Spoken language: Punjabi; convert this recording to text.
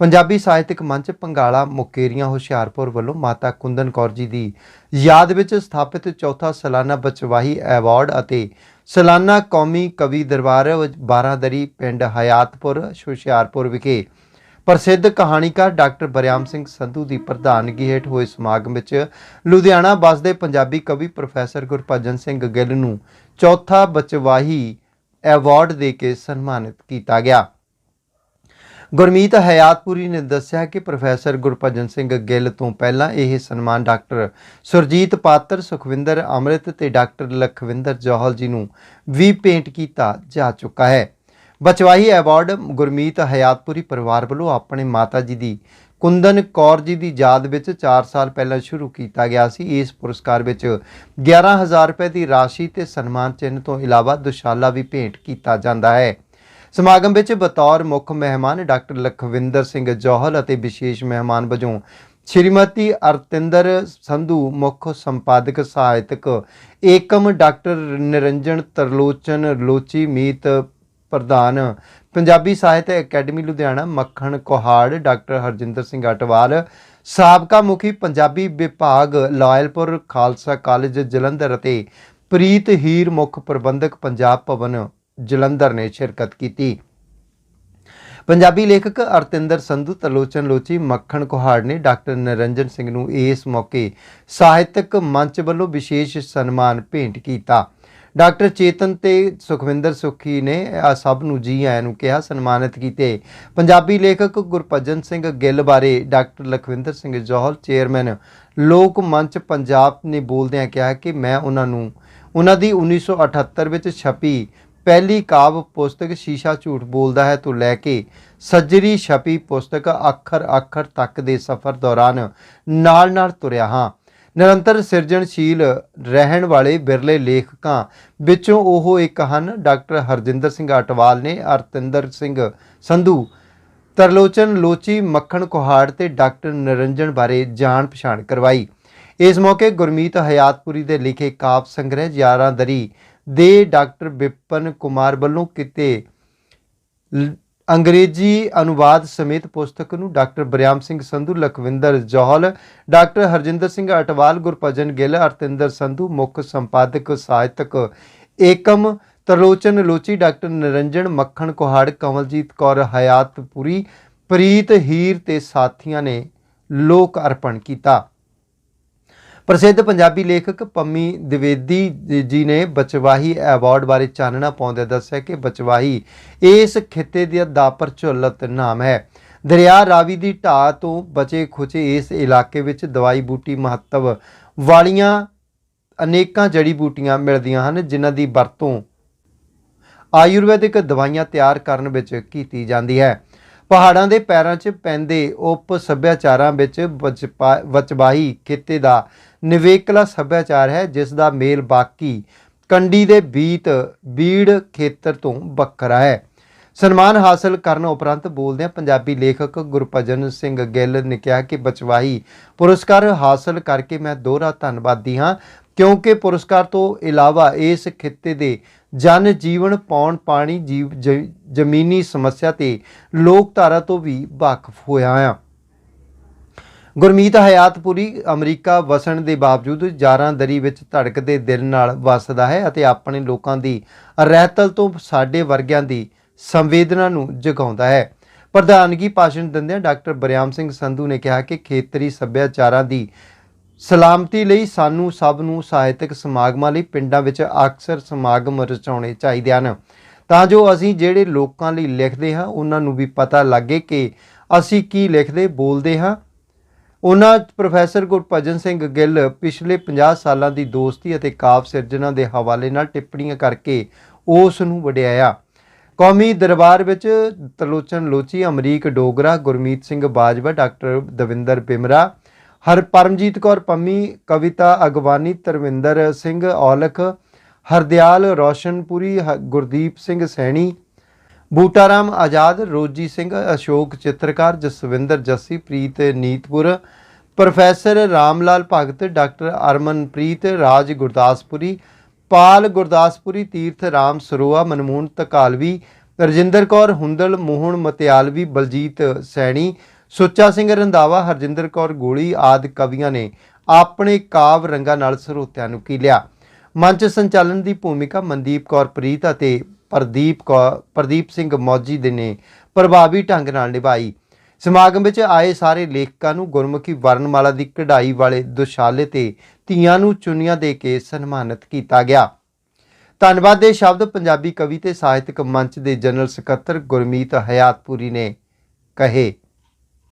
ਪੰਜਾਬੀ ਸਾਹਿਤਕ ਮੰਚ ਪੰਗਾਲਾ ਮੁਕੇਰੀਆਂ ਹੁਸ਼ਿਆਰਪੁਰ ਵੱਲੋਂ ਮਾਤਾ ਕੁੰਦਨ ਕੌਰ ਜੀ ਦੀ ਯਾਦ ਵਿੱਚ ਸਥਾਪਿਤ ਚੌਥਾ ਸਾਲਾਨਾ ਬਚਵਾਹੀ ਐਵਾਰਡ ਅਤੇ ਸਾਲਾਨਾ ਕੌਮੀ ਕਵੀ ਦਰਬਾਰ ਬਾਰਾਦਰੀ ਪਿੰਡ ਹਯਾਤਪੁਰ, ਹੁਸ਼ਿਆਰਪੁਰ ਵਿਖੇ ਪ੍ਰਸਿੱਧ ਕਹਾਣੀਕਾਰ ਡਾਕਟਰ ਬਰਿਆਮ ਸਿੰਘ ਸੰਧੂ ਦੀ ਪ੍ਰਧਾਨਗੀ ਹੇਠ ਹੋਏ ਸਮਾਗਮ ਵਿੱਚ ਲੁਧਿਆਣਾ ਵਸਦੇ ਪੰਜਾਬੀ ਕਵੀ ਪ੍ਰੋਫੈਸਰ ਗੁਰਭਜਨ ਸਿੰਘ ਗਿੱਲ ਨੂੰ ਚੌਥਾ ਬਚਵਾਹੀ ਐਵਾਰਡ ਦੇ ਕੇ ਸਨਮਾਨਿਤ ਕੀਤਾ ਗਿਆ। ਗੁਰਮੀਤ ਹਯਾਤਪੁਰੀ ਨੇ ਦੱਸਿਆ ਕਿ ਪ੍ਰੋਫੈਸਰ ਗੁਰਭਜਨ ਸਿੰਘ ਗਿੱਲ ਤੋਂ ਪਹਿਲਾਂ ਇਹ ਸਨਮਾਨ ਡਾਕਟਰ ਸੁਰਜੀਤ ਪਾਤਰ, ਸੁਖਵਿੰਦਰ ਅੰਮ੍ਰਿਤ ਤੇ ਡਾਕਟਰ ਲਖਵਿੰਦਰ ਜੋਹਲ ਜੀ ਨੂੰ ਵੀ ਭੇਂਟ ਕੀਤਾ ਜਾ ਚੁੱਕਾ ਹੈ। ਬਚਵਾਹੀ ਐਵਾਰਡ ਗੁਰਮੀਤ ਹਯਾਤਪੁਰੀ ਪਰਿਵਾਰ ਵੱਲੋਂ ਆਪਣੇ ਮਾਤਾ ਜੀ ਦੀ ਕੁੰਦਨ ਕੌਰ ਜੀ ਦੀ ਯਾਦ ਵਿੱਚ 4 ਸਾਲ ਪਹਿਲਾਂ ਸ਼ੁਰੂ ਕੀਤਾ ਗਿਆ ਸੀ। ਇਸ ਪੁਰਸਕਾਰ ਵਿੱਚ 11000 ਰੁਪਏ ਦੀ ਰਾਸ਼ੀ ਤੇ ਸਨਮਾਨ ਚਿੰਨ੍ਹ ਤੋਂ ਇਲਾਵਾ ਦੁਸ਼ਾਲਾ ਵੀ ਭੇਂਟ ਕੀਤਾ ਜਾਂਦਾ ਹੈ। ਸਮਾਗਮ ਵਿੱਚ ਬਤੌਰ ਮੁੱਖ ਮਹਿਮਾਨ ਡਾਕਟਰ ਲਖਵਿੰਦਰ ਸਿੰਘ ਜੋਹਲ ਅਤੇ ਵਿਸ਼ੇਸ਼ ਮਹਿਮਾਨ ਵਜੋਂ ਸ਼੍ਰੀਮਤੀ ਅਰਤਿੰਦਰ ਸੰਧੂ, ਮੁੱਖ ਸੰਪਾਦਕ ਸਾਹਿਤਕ ਏਕਮ ਡਾਕਟਰ ਨਿਰੰਜਨ ਤਰਲੋਚਨ, ਲੋਚੀ ਮੀਤ ਪ੍ਰਧਾਨ, ਪੰਜਾਬੀ ਸਾਹਿਤ ਅਕੈਡਮੀ, ਲੁਧਿਆਣਾ, ਮੱਖਣ ਕੋਹਾੜ, ਡਾਕਟਰ ਹਰਜਿੰਦਰ ਸਿੰਘ ਅਟਵਾਲ, ਸਾਬਕਾ ਮੁਖੀ ਪੰਜਾਬੀ ਵਿਭਾਗ, ਲਾਇਲਪੁਰ ਖਾਲਸਾ ਕਾਲਜ ਜਲੰਧਰ ਅਤੇ ਪ੍ਰੀਤ ਹੀਰ, ਮੁੱਖ ਪ੍ਰਬੰਧਕ ਪੰਜਾਬ ਭਵਨ ਜਲੰਧਰ ਨੇ ਸ਼ਿਰਕਤ ਕੀਤੀ। ਪੰਜਾਬੀ ਲੇਖਕ ਅਰਤਿੰਦਰ ਸੰਧੂ, ਤਲੋਚਨ ਲੋਚੀ, ਮੱਖਣ ਕੁਹਾੜ ਨੇ ਡਾਕਟਰ ਨਰਿੰਜਨ ਸਿੰਘ ਨੂੰ ਇਸ ਮੌਕੇ ਸਾਹਿਤਕ ਮੰਚ ਵੱਲੋਂ ਵਿਸ਼ੇਸ਼ ਸਨਮਾਨ ਭੇਂਟ ਕੀਤਾ। ਡਾਕਟਰ ਚੇਤਨ ਤੇ ਸੁਖਵਿੰਦਰ ਸੁਖੀ ਨੇ ਆ ਸਭ ਨੂੰ ਜੀ ਆਇਆਂ ਨੂੰ ਕਿਹਾ, ਸਨਮਾਨਿਤ ਕੀਤੇ। ਪੰਜਾਬੀ ਲੇਖਕ ਗੁਰਭਜਨ ਸਿੰਘ ਗਿੱਲ ਬਾਰੇ ਡਾਕਟਰ ਲਖਵਿੰਦਰ ਸਿੰਘ ਜੋਹਲ ਚੇਅਰਮੈਨ ਲੋਕ ਮੰਚ ਪੰਜਾਬ ਨੇ ਬੋਲਦਿਆਂ ਕਿਹਾ ਕਿ ਮੈਂ ਉਹਨਾਂ ਨੂੰ, ਉਹਨਾਂ ਦੀ 1978 ਵਿੱਚ ਛਪੀ ਪਹਿਲੀ ਕਾਵ ਪੁਸਤਕ ਸ਼ੀਸ਼ਾ ਝੂਠ ਬੋਲਦਾ ਹੈ ਤੋਂ ਲੈ ਕੇ ਸੱਜਰੀ ਛਪੀ ਪੁਸਤਕ ਅੱਖਰ ਅੱਖਰ ਤੱਕ ਦੇ ਸਫ਼ਰ ਦੌਰਾਨ ਨਾਲ-ਨਾਲ ਤੁਰਿਆ ਹਾਂ। ਨਿਰੰਤਰ ਸਿਰਜਣਸ਼ੀਲ ਰਹਿਣ ਵਾਲੇ ਬਿਰਲੇ ਲੇਖਕਾਂ ਵਿੱਚੋਂ ਉਹ ਇੱਕ ਹਨ ਡਾਕਟਰ ਹਰਜਿੰਦਰ ਸਿੰਘ ਅਟਵਾਲ ਨੇ, ਅਰਤਿੰਦਰ ਸਿੰਘ ਸੰਧੂ, ਤਰਲੋਚਨ ਲੋਚੀ, ਮੱਖਣ ਕੁਹਾੜ ਤੇ ਡਾਕਟਰ ਨਿਰੰਜਨ ਬਾਰੇ ਜਾਣ ਪਛਾਣ ਕਰਵਾਈ। ਇਸ ਮੌਕੇ ਗੁਰਮੀਤ ਹਯਾਤਪੁਰੀ ਦੇ ਲਿਖੇ ਕਾਵ ਸੰਗ੍ਰਹਿ, ਯਾਰਾਂ ਦਰੀ ਦੇ ਡਾਕਟਰ ਵਿਪਨ ਕੁਮਾਰ ਵੱਲੋਂ ਕੀਤੇ ਲ- ਅੰਗਰੇਜ਼ੀ ਅਨੁਵਾਦ ਸਮੇਤ ਪੁਸਤਕ ਨੂੰ ਡਾਕਟਰ ਬਰਿਆਮ ਸਿੰਘ ਸੰਧੂ, ਲਖਵਿੰਦਰ ਜੋਹਲ, ਡਾਕਟਰ ਹਰਜਿੰਦਰ ਸਿੰਘ ਅਟਵਾਲ, ਗੁਰਭਜਨ ਗਿੱਲ, ਅਰਤਿੰਦਰ ਸੰਧੂ, ਮੁੱਖ ਸੰਪਾਦਕ, ਸਾਹਿਤਕ ਏਕਮ, ਤਰਲੋਚਨ ਲੋਚੀ, ਡਾਕਟਰ ਨਿਰੰਜਨ ਮੱਖਣ, ਕੁਹਾੜ, ਕਮਲਜੀਤ ਕੌਰ ਹਯਾਤਪੁਰੀ ਪ੍ਰੀਤ ਹੀਰ ਤੇ ਸਾਥੀਆਂ ਨੇ ਲੋਕ ਅਰਪਣ ਕੀਤਾ। ਪ੍ਰਸਿੱਧ ਪੰਜਾਬੀ ਲੇਖਕ ਪੰਮੀ ਦਿਵੇਦੀ ਜੀ- ਨੇ ਬਚਵਾਹੀ ਐਵਾਰਡ ਬਾਰੇ ਚਾਨਣਾ ਪਾਉਂਦੇ ਦੱਸਿਆ ਕਿ ਬਚਵਾਹੀ ਇਸ ਖਿੱਤੇ ਦੀ ਦਾ ਪ੍ਰਚਲਿਤ ਨਾਮ ਹੈ। ਦਰਿਆ ਰਾਵੀ ਦੀ ਢਾਹ ਤੋਂ ਬਚੇ ਖੁਚੇ ਇਸ ਇਲਾਕੇ ਵਿੱਚ ਦਵਾਈ ਬੂਟੀ ਮਹੱਤਵ ਵਾਲੀਆਂ ਅਨੇਕਾਂ ਜੜੀ ਬੂਟੀਆਂ ਮਿਲਦੀਆਂ ਹਨ, ਜਿਨ੍ਹਾਂ ਦੀ ਵਰਤੋਂ ਆਯੁਰਵੈਦਿਕ ਦਵਾਈਆਂ ਤਿਆਰ ਕਰਨ ਵਿੱਚ ਕੀਤੀ ਜਾਂਦੀ ਹੈ। ਪਹਾੜਾਂ ਦੇ ਪੈਰਾਂ 'ਚ ਪੈਂਦੇ ਉਪ ਸੱਭਿਆਚਾਰਾਂ ਵਿੱਚ ਵਚਪਾ- ਵਚਬਾਹੀ ਖਿੱਤੇ ਦਾ ਨਿਵੇਕਲਾ ਸੱਭਿਆਚਾਰ ਹੈ, ਜਿਸ ਦਾ ਮੇਲ ਬਾਕੀ ਕੰਡੀ ਦੇ ਬੀਤ, ਬੀੜ ਖੇਤਰ ਤੋਂ ਵੱਖਰਾ ਹੈ। ਸਨਮਾਨ ਹਾਸਲ ਕਰਨ ਉਪਰੰਤ ਬੋਲਦਿਆਂ ਪੰਜਾਬੀ ਲੇਖਕ ਗੁਰਭਜਨ ਸਿੰਘ ਗਿੱਲ ਨੇ ਕਿਹਾ ਕਿ ਬਚਵਾਹੀ ਪੁਰਸਕਾਰ ਹਾਸਲ ਕਰਕੇ ਮੈਂ ਦੋਹਰਾ ਧੰਨਵਾਦੀ ਹਾਂ, ਕਿਉਂਕਿ ਪੁਰਸਕਾਰ ਤੋਂ ਇਲਾਵਾ ਇਸ ਖਿੱਤੇ ਦੇ ਜਨ ਜੀਵਨ ਪੌਣ ਪਾਣੀ ਜੀਵ ਜ਼ਮੀਨੀ ਸਮੱਸਿਆ ਤੇ ਲੋਕਧਾਰਾ ਤੋਂ ਵੀ ਵਾਕਫ ਹੋਇਆ ਆ। ਗੁਰਮੀਤ ਹਯਾਤਪੁਰੀ ਅਮਰੀਕਾ ਵਸਣ ਦੇ ਬਾਵਜੂਦ ਜਾਰਾਂ ਦਰੀ ਵਿੱਚ ਧੜਕਦੇ ਦਿਲ ਨਾਲ ਵਸਦਾ ਹੈ ਅਤੇ ਆਪਣੇ ਲੋਕਾਂ ਦੀ ਰਹਿਤਲ ਤੋਂ ਸਾਡੇ ਵਰਗਿਆਂ ਦੀ ਸੰਵੇਦਨਾ ਨੂੰ ਜਗਾਉਂਦਾ ਹੈ। ਪ੍ਰਧਾਨਗੀ ਭਾਸ਼ਣ ਦਿੰਦਿਆਂ ਡਾਕਟਰ ਬਰਿਆਮ ਸਿੰਘ ਸੰਧੂ ਨੇ ਕਿਹਾ ਕਿ ਖੇਤਰੀ ਸੱਭਿਆਚਾਰਾਂ ਦੀ ਸਲਾਮਤੀ ਲਈ ਸਾਨੂੰ ਸਭ ਨੂੰ ਸਾਹਿਤਕ ਸਮਾਗਮਾਂ ਲਈ ਪਿੰਡਾਂ ਵਿੱਚ ਅਕਸਰ ਸਮਾਗਮ ਰਚਾਉਣੇ ਚਾਹੀਦੇ ਹਨ। ਤਾਂ ਜੋ ਅਸੀਂ ਜਿਹੜੇ ਲੋਕਾਂ ਲਈ ਲਿਖਦੇ ਹਾਂ, ਉਹਨਾਂ ਨੂੰ ਵੀ ਪਤਾ ਲੱਗੇ ਕਿ ਅਸੀਂ ਕੀ ਲਿਖਦੇ, ਬੋਲਦੇ ਹਾਂ। ਉਹਨਾਂ ਪ੍ਰੋਫੈਸਰ ਗੁਰਭਜਨ ਸਿੰਘ ਗਿੱਲ ਪਿਛਲੇ 50 ਸਾਲਾਂ ਦੀ ਦੋਸਤੀ ਅਤੇ ਕਾਵ ਸਿਰਜਣਾ ਦੇ ਹਵਾਲੇ ਨਾਲ ਟਿੱਪਣੀਆਂ ਕਰਕੇ ਉਸ ਨੂੰ ਵਡਿਆਇਆ। ਕੌਮੀ ਦਰਬਾਰ ਵਿੱਚ ਤਲੋਚਨ ਲੋਚੀ ਅਮਰੀਕ ਡੋਗਰਾ, ਗੁਰਮੀਤ ਸਿੰਘ ਬਾਜਵਾ, ਡਾਕਟਰ ਦਵਿੰਦਰ ਬਿਮਰਾ ਹਰ ਪਰਮਜੀਤ ਕੌਰ ਪੰਮੀ, ਕਵਿਤਾ ਅਗਵਾਨੀ, ਧਰਮਿੰਦਰ ਸਿੰਘ ਔਲਖ, ਹਰਦਿਆਲ ਰੋਸ਼ਨਪੁਰੀ, ਹ- ਗੁਰਦੀਪ ਸਿੰਘ ਸੈਣੀ, ਬੂਟਾਰਾਮ ਆਜ਼ਾਦ, ਰੋਜੀ ਸਿੰਘ ਅਸ਼ੋਕ, ਚਿੱਤਰਕਾਰ ਜਸਵਿੰਦਰ ਜੱਸੀ, ਪ੍ਰੀਤ ਨੀਤਪੁਰ, ਪ੍ਰੋਫੈਸਰ ਰਾਮਲਾਲ ਭਗਤ, ਡਾਕਟਰ ਅਰਮਨਪ੍ਰੀਤ ਰਾਜ ਗੁਰਦਾਸਪੁਰੀ, ਪਾਲ ਗੁਰਦਾਸਪੁਰੀ, ਤੀਰਥ ਰਾਮ ਸਰੋਆ, ਮਨਮੋਹਨ ਤਕਾਲਵੀ ਰਜਿੰਦਰ ਕੌਰ, ਹੁੰਦਲ ਮੋਹਨ ਮਤਿਆਲਵੀ, ਬਲਜੀਤ ਸੈਣੀ ਸੁੱਚਾ ਸਿੰਘ ਰੰਧਾਵਾ, ਹਰਜਿੰਦਰ ਕੌਰ ਗੋਲੀ ਆਦਿ ਕਵੀਆਂ ਨੇ ਆਪਣੇ ਕਾਵ ਰੰਗਾਂ ਨਾਲ ਸਰੋਤਿਆਂ ਨੂੰ ਕੀਲਿਆ ਮੰਚ ਸੰਚਾਲਨ ਦੀ ਭੂਮਿਕਾ ਮਨਦੀਪ ਕੌਰ ਪ੍ਰੀਤ ਅਤੇ ਪ੍ਰਦੀਪ ਕੌਰ, ਪ੍ਰਦੀਪ ਸਿੰਘ ਮੌਜੀ ਦੇ ਨੇ ਪ੍ਰਭਾਵੀ ਢੰਗ ਨਾਲ ਨਿਭਾਈ। ਸਮਾਗਮ ਵਿੱਚ ਆਏ ਸਾਰੇ ਲੇਖਕਾਂ ਨੂੰ ਗੁਰਮੁਖੀ ਵਰਣਮਾਲਾ ਦੀ ਕਢਾਈ ਵਾਲੇ ਦੁਸ਼ਾਲੇ ਤੇ ਧੀਆਂ ਨੂੰ ਚੁੰਨੀਆਂ ਦੇ ਕੇ ਸਨਮਾਨਿਤ ਕੀਤਾ ਗਿਆ। ਧੰਨਵਾਦ ਦੇ ਸ਼ਬਦ ਪੰਜਾਬੀ ਕਵੀ ਤੇ ਸਾਹਿਤਕ ਮੰਚ ਦੇ ਜਨਰਲ ਸਕੱਤਰ ਗੁਰਮੀਤ ਹਯਾਤਪੁਰੀ ਨੇ ਕਹੇ।